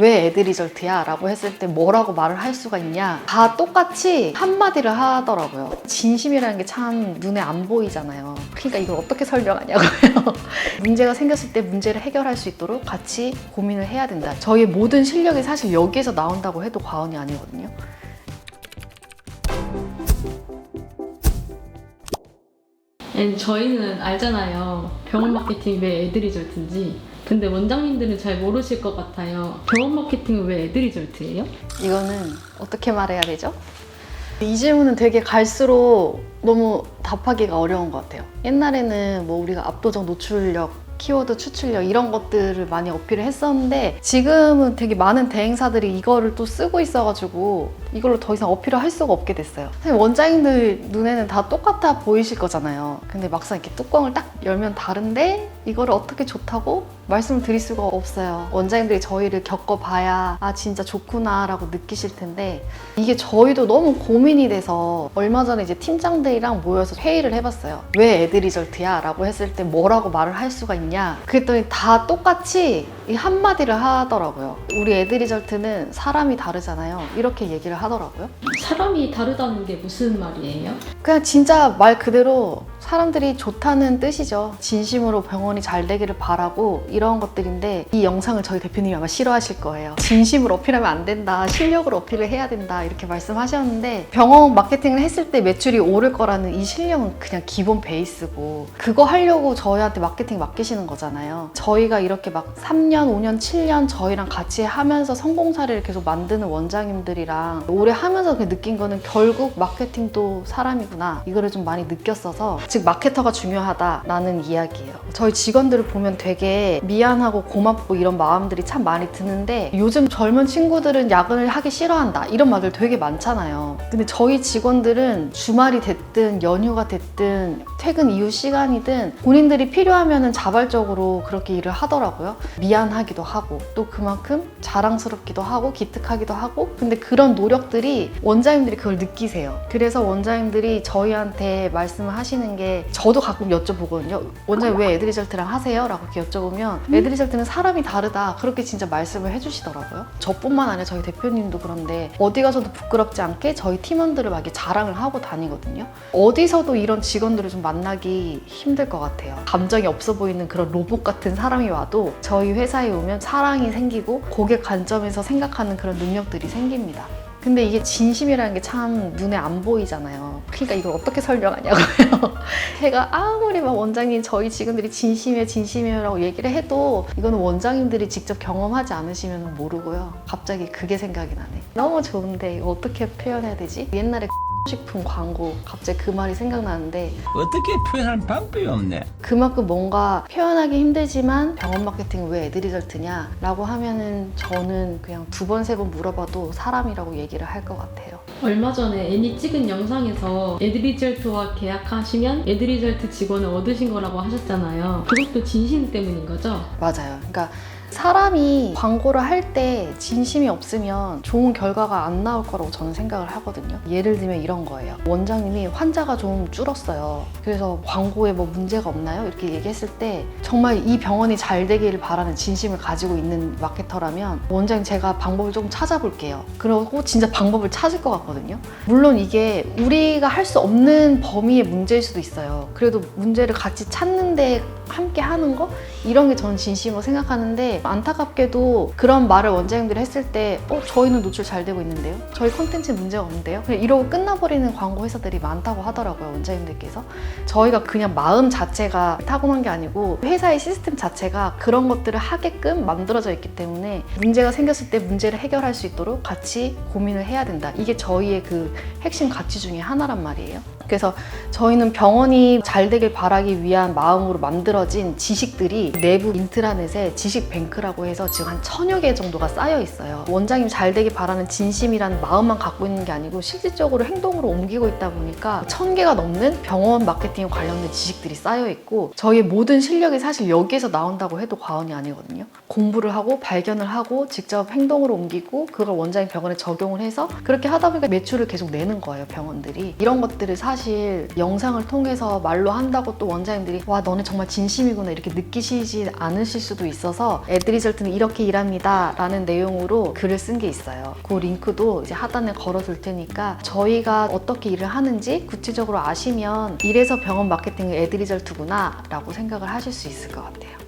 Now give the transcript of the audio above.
왜 애드 리절트야? 라고 했을 때 뭐라고 말을 할 수가 있냐? 다 똑같이 한마디를 하더라고요. 진심이라는 게 참 눈에 안 보이잖아요. 그러니까 이걸 어떻게 설명하냐고요. 문제가 생겼을 때 문제를 해결할 수 있도록 같이 고민을 해야 된다. 저희의 모든 실력이 사실 여기에서 나온다고 해도 과언이 아니거든요. 아니, 저희는 알잖아요. 병원 마케팅이 왜 애드리절트인지. 근데 원장님들은 잘 모르실 것 같아요. 병원 마케팅은 왜 애드리절트예요? 이거는 어떻게 말해야 되죠? 이 질문은 되게 갈수록 너무 답하기가 어려운 것 같아요. 옛날에는 뭐 우리가 압도적 노출력, 키워드 추출력 이런 것들을 많이 어필을 했었는데 지금은 되게 많은 대행사들이 이거를 또 쓰고 있어가지고 이걸로 더 이상 어필을 할 수가 없게 됐어요. 원장님들 눈에는 다 똑같아 보이실 거잖아요. 근데 막상 이렇게 뚜껑을 딱 열면 다른데 이거를 어떻게 좋다고 말씀을 드릴 수가 없어요. 원장님들이 저희를 겪어봐야 아 진짜 좋구나 라고 느끼실 텐데 이게 저희도 너무 고민이 돼서 얼마 전에 이제 팀장들이랑 모여서 회의를 해봤어요. 왜 애드 리절트야? 라고 했을 때 뭐라고 말을 할 수가 있냐? 그랬더니 다 똑같이 이 한마디를 하더라고요. 우리 애드 리절트는 사람이 다르잖아요. 이렇게 얘기를 하더라고요. 사람이 다르다는 게 무슨 말이에요? 그냥 진짜 말 그대로 사람들이 좋다는 뜻이죠. 진심으로 병원이 잘 되기를 바라고 이런 것들인데 이 영상을 저희 대표님이 아마 싫어하실 거예요. 진심을 어필하면 안 된다. 실력을 어필을 해야 된다. 이렇게 말씀하셨는데 병원 마케팅을 했을 때 매출이 오를 거라는 이 실력은 그냥 기본 베이스고 그거 하려고 저희한테 마케팅 맡기시는 거잖아요. 저희가 이렇게 막 3년, 5년, 7년 저희랑 같이 하면서 성공 사례를 계속 만드는 원장님들이랑 오래 하면서 그 느낀 거는 결국 마케팅도 사람이구나. 이거를 좀 많이 느꼈어서 즉 마케터가 중요하다라는 이야기예요. 저희 직원들을 보면 되게 미안하고 고맙고 이런 마음들이 참 많이 드는데 요즘 젊은 친구들은 야근을 하기 싫어한다 이런 말들 되게 많잖아요. 근데 저희 직원들은 주말이 됐든 연휴가 됐든 퇴근 이후 시간이든 본인들이 필요하면 자발적으로 그렇게 일을 하더라고요. 미안하기도 하고 또 그만큼 자랑스럽기도 하고 기특하기도 하고 근데 그런 노력들이 원장님들이 그걸 느끼세요. 그래서 원장님들이 저희한테 말씀을 하시는 게 저도 가끔 여쭤보거든요. 원장님 왜 애드리절트랑 하세요? 라고 이렇게 여쭤보면 애드리절트는 사람이 다르다. 그렇게 진짜 말씀을 해주시더라고요. 저뿐만 아니라 저희 대표님도 그런데 어디 가서도 부끄럽지 않게 저희 팀원들을 막 이렇게 자랑을 하고 다니거든요. 어디서도 이런 직원들을 좀 만나기 힘들 것 같아요. 감정이 없어 보이는 그런 로봇 같은 사람이 와도 저희 회사에 오면 사랑이 생기고 고객 관점에서 생각하는 그런 능력들이 생깁니다. 근데 이게 진심이라는 게 참 눈에 안 보이잖아요. 그러니까 이걸 어떻게 설명하냐고요. 제가 아무리 막 원장님 저희 직원들이 진심이에요 진심이에요라고 얘기를 해도 이거는 원장님들이 직접 경험하지 않으시면 모르고요. 갑자기 그게 생각이 나네. 너무 좋은데 이거 어떻게 표현해야 되지? 옛날에 식품 광고 갑자기 그 말이 생각나는데 어떻게 표현할 방법이 없네. 그만큼 뭔가 표현하기 힘들지만 병원 마케팅 왜 애드리절트냐 라고 하면은 저는 그냥 두 번 세 번 물어봐도 사람이라고 얘기를 할 것 같아요. 얼마 전에 애니 찍은 영상에서 애드리절트와 계약하시면 애드리절트 직원을 얻으신 거라고 하셨잖아요. 그것도 진심 때문인 거죠? 맞아요. 그러니까 사람이 광고를 할 때 진심이 없으면 좋은 결과가 안 나올 거라고 저는 생각을 하거든요. 예를 들면 이런 거예요. 원장님이 환자가 좀 줄었어요. 그래서 광고에 뭐 문제가 없나요? 이렇게 얘기했을 때 정말 이 병원이 잘 되기를 바라는 진심을 가지고 있는 마케터라면 원장님 제가 방법을 조금 찾아볼게요. 그러고 진짜 방법을 찾을 것 같거든요. 물론 이게 우리가 할 수 없는 범위의 문제일 수도 있어요. 그래도 문제를 같이 찾는데 함께 하는 거? 이런 게 저는 진심으로 생각하는데 안타깝게도 그런 말을 원장님들이 했을 때 어, 저희는 노출 잘 되고 있는데요? 저희 콘텐츠 문제가 없는데요? 그냥 이러고 끝나버리는 광고 회사들이 많다고 하더라고요, 원장님들께서. 저희가 그냥 마음 자체가 타고난 게 아니고 회사의 시스템 자체가 그런 것들을 하게끔 만들어져 있기 때문에 문제가 생겼을 때 문제를 해결할 수 있도록 같이 고민을 해야 된다. 이게 저희의 그 핵심 가치 중에 하나란 말이에요. 그래서 저희는 병원이 잘 되길 바라기 위한 마음으로 만들어진 지식들이 내부 인트라넷에 지식뱅크라고 해서 지금 한 천여 개 정도가 쌓여 있어요. 원장님 잘 되길 바라는 진심이라는 마음만 갖고 있는 게 아니고 실질적으로 행동으로 옮기고 있다 보니까 천 개가 넘는 병원 마케팅 관련된 지식들이 쌓여 있고 저희의 모든 실력이 사실 여기에서 나온다고 해도 과언이 아니거든요. 공부를 하고 발견을 하고 직접 행동으로 옮기고 그걸 원장님 병원에 적용을 해서 그렇게 하다 보니까 매출을 계속 내는 거예요, 병원들이. 이런 것들을 사실 사실 영상을 통해서 말로 한다고 또 원장님들이 와 너네 정말 진심이구나 이렇게 느끼시지 않으실 수도 있어서 애드리절트는 이렇게 일합니다 라는 내용으로 글을 쓴 게 있어요. 그 링크도 이제 하단에 걸어둘 테니까 저희가 어떻게 일을 하는지 구체적으로 아시면 이래서 병원 마케팅이 애드리절트구나 라고 생각을 하실 수 있을 것 같아요